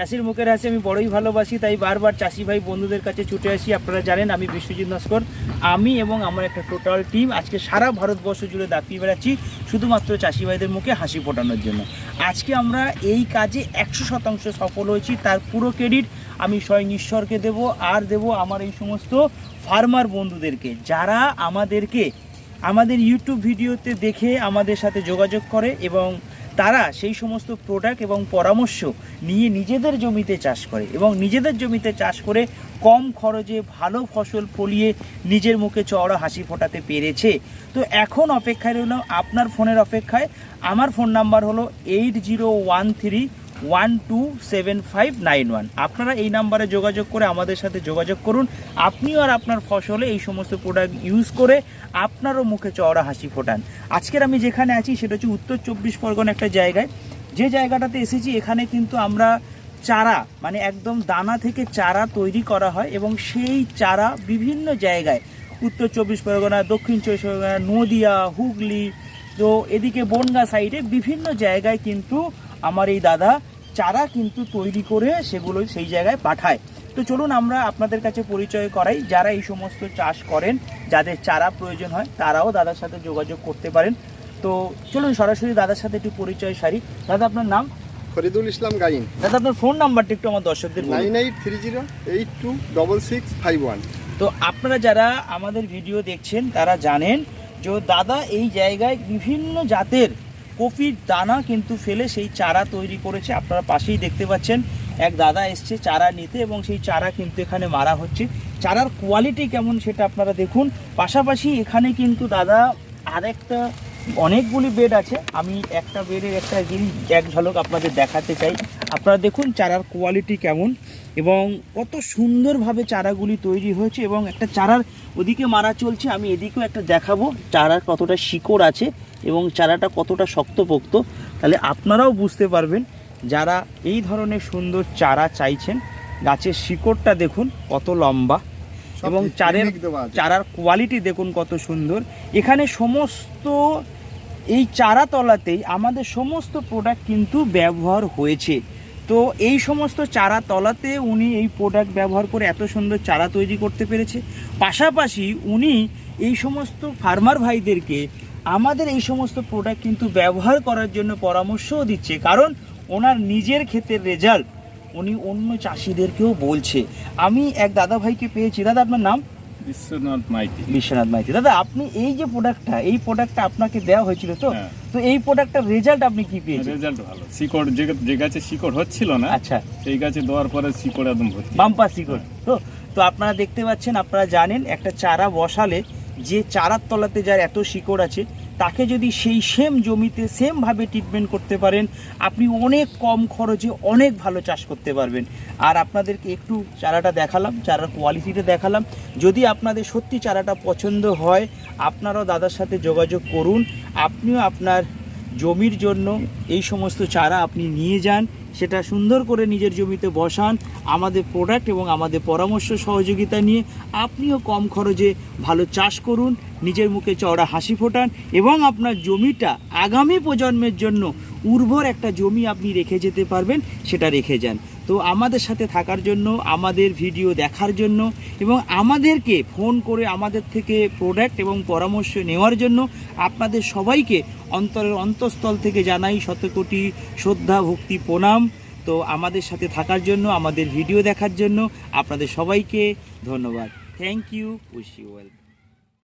চাষির মুখের হাসি, আমি বড়ই ভালোবাসি, তাই বারবার চাষি ভাই বন্ধুদের কাছে ছুটে আসি। আপনারা জানেন, আমি বিশ্বজিৎ নস্কর। আমি এবং আমার একটা টোটাল টিম আজকে সারা ভারতবর্ষ জুড়ে দাপিয়ে বেড়াচ্ছি, শুধুমাত্র চাষি ভাইদের মুখে হাসি ফোটানোর জন্য। আজকে আমরা এই কাজে একশো শতাংশ সফল হয়েছি, তার পুরো ক্রেডিট আমি স্বয়ং ঈশ্বরকে দেব, আর দেব আমার এই সমস্ত ফার্মার বন্ধুদেরকে। যারা আমাদেরকে, আমাদের ইউটিউব ভিডিওতে দেখে আমাদের সাথে যোগাযোগ করে এবং তারা সেই সমস্ত প্রোডাক্ট এবং পরামর্শ নিয়ে নিজেদের জমিতে চাষ করে এবং নিজেদের জমিতে চাষ করে কম খরচে ভালো ফসল ফলিয়ে নিজের মুখে চওড়া হাসি ফোটাতে পেরেছে। তো এখন অপেক্ষায় রইলাম আপনার ফোনের অপেক্ষায়। আমার ফোন নাম্বার হলো eight zero one three one two seven five nine one আপনারা এই নাম্বারে যোগাযোগ করে আমাদের সাথে যোগাযোগ করুন। আপনিও আর আপনার ফসলে এই সমস্ত প্রোডাক্ট ইউজ করে আপনারও মুখে চওড়া হাসি ফোটান। আজকের আমি যেখানে আছি, সেটা হচ্ছে উত্তর চব্বিশ পরগনা একটা জায়গায়। যে জায়গাটাতে এসেছি, এখানে কিন্তু আমরা চারা মানে একদম দানা থেকে চারা তৈরি করা হয় এবং সেই চারা বিভিন্ন জায়গায়, উত্তর চব্বিশ পরগনা, দক্ষিণ চব্বিশ পরগনা, নদিয়া, হুগলি, তো এদিকে বনগা সাইডে বিভিন্ন জায়গায় কিন্তু আমার এই দাদা চারা কিন্তু তৈরি করে সেগুলো সেই জায়গায় পাঠায়। তো চলুন আমরা আপনাদের কাছে পরিচয় করাই। যারা এই সমস্ত চাষ করেন যাদের চারা প্রয়োজন হয় তারাও দাদার সাথে যোগাযোগ করতে পারেন। তো চলুন সরাসরি দাদার সাথে একটু পরিচয় সারি। দাদা আপনার নাম? ফরিদুল ইসলাম গাইন। দাদা আপনার ফোন নাম্বারটা একটু আমার দর্শকদের nine eight three zero eight two double six five one. তো আপনারা যারা আমাদের ভিডিও দেখছেন তারা জানেন যে দাদা এই জায়গায় বিভিন্ন জাতের কপির দানা কিন্তু ফেলে সেই চারা তৈরি করেছে। আপনারা পাশেই দেখতে পাচ্ছেন, এক দাদা এসছে চারা নিতে এবং সেই চারা কিন্তু এখানে মারা হচ্ছে। চারার কোয়ালিটি কেমন সেটা আপনারা দেখুন। পাশাপাশি এখানে কিন্তু দাদা আরেকটা, অনেকগুলি বেড আছে। আমি একটা বেডের একটা জিনিস, এক ঝলক আপনাদের দেখাতে চাই। আপনারা দেখুন চারার কোয়ালিটি কেমন। এবং কত সুন্দরভাবে চারাগুলি তৈরি হয়েছে এবং একটা চারার ওদিকে মারা চলছে আমি এদিকেও একটা দেখাবো। চারার কতটা শিকড় আছে এবং চারাটা কতটা শক্তপোক্ত তাহলে আপনারাও বুঝতে পারবেন যারা এই ধরনের সুন্দর চারা চাইছেন গাছের শিকড়টা দেখুন কত লম্বা এবং চারের চারার কোয়ালিটি দেখুন কত সুন্দর। এখানে সমস্ত এই চারা তলাতেই আমাদের সমস্ত প্রোডাক্ট কিন্তু ব্যবহার হয়েছে। তো এই সমস্ত চারা তলাতে উনি এই প্রোডাক্ট ব্যবহার করে এত সুন্দর চারা তৈরি করতে পেরেছে। পাশাপাশি উনি এই সমস্ত ফার্মার ভাইদেরকে আমাদের এই সমস্ত প্রোডাক্ট কিন্তু ব্যবহার করার জন্য পরামর্শও দিচ্ছে। কারণ ওনার নিজের ক্ষেতের রেজাল্ট উনি অন্য চাষিদেরকেও বলছে। আমি এক দাদা ভাইকে পেয়েছি। দাদা, আপনার নাম? বিশ্বনাথ মাইতি। বিশ্বনাথ মাইতি। দাদা আপনি এই যে প্রোডাক্টটা এই প্রোডাক্টটা আপনাকে দেওয়া হয়েছিল তো? হ্যাঁ। তো এই প্রোডাক্টটার রেজাল্ট আপনি কি পেয়েছেন? রেজাল্ট ভালো। শিকড় যে যে গাছে শিকড় হচ্ছিল না আচ্ছা। সেই গাছে দেওয়ার পরে শিকড় একদম ভর্তি। বাম্পার শিকড়। তো তো আপনারা দেখতে পাচ্ছেন আপনারা জানেন একটা চারা বসালে যে চারার তলাতে যার এত শিকড় আছে তাকে যদি সেই সেম জমিতে সেমভাবে ট্রিটমেন্ট করতে পারেন, আপনি অনেক কম খরচে অনেক ভালো চাষ করতে পারবেন। আর আপনাদেরকে একটু চারাটা দেখালাম, চারার কোয়ালিটিটা দেখালাম। যদি আপনাদের সত্যি চারাটা পছন্দ হয়, আপনারাও দাদার সাথে যোগাযোগ করুন। আপনিও আপনার জমির জন্য এই সমস্ত চারা আপনি নিয়ে যান, সেটা সুন্দর করে নিজের জমিতে বসান, আমাদের প্রোডাক্ট এবং আমাদের পরামর্শ সহযোগিতা নিয়ে আপনিও কম খরচে ভালো চাষ করুন। নিজের মুখে চওড়া হাসি ফোটান এবং আপনার জমিটা আগামী প্রজন্মের জন্য উর্বর একটা জমি আপনি রেখে যেতে পারবেন, সেটা রেখে যান। তো আমাদের সাথে থাকার জন্য, আমাদের ভিডিও দেখার জন্য এবং আমাদেরকে ফোন করে আমাদের থেকে প্রোডাক্ট এবং পরামর্শ নেওয়ার জন্য আপনাদের সবাইকে অন্তরের অন্তঃস্থল থেকে জানাই শতকোটি শ্রদ্ধা, ভক্তি, প্রণাম। তো আমাদের সাথে থাকার জন্য, আমাদের ভিডিও দেখার জন্য আপনাদের সবাইকে ধন্যবাদ। Thank you wish you well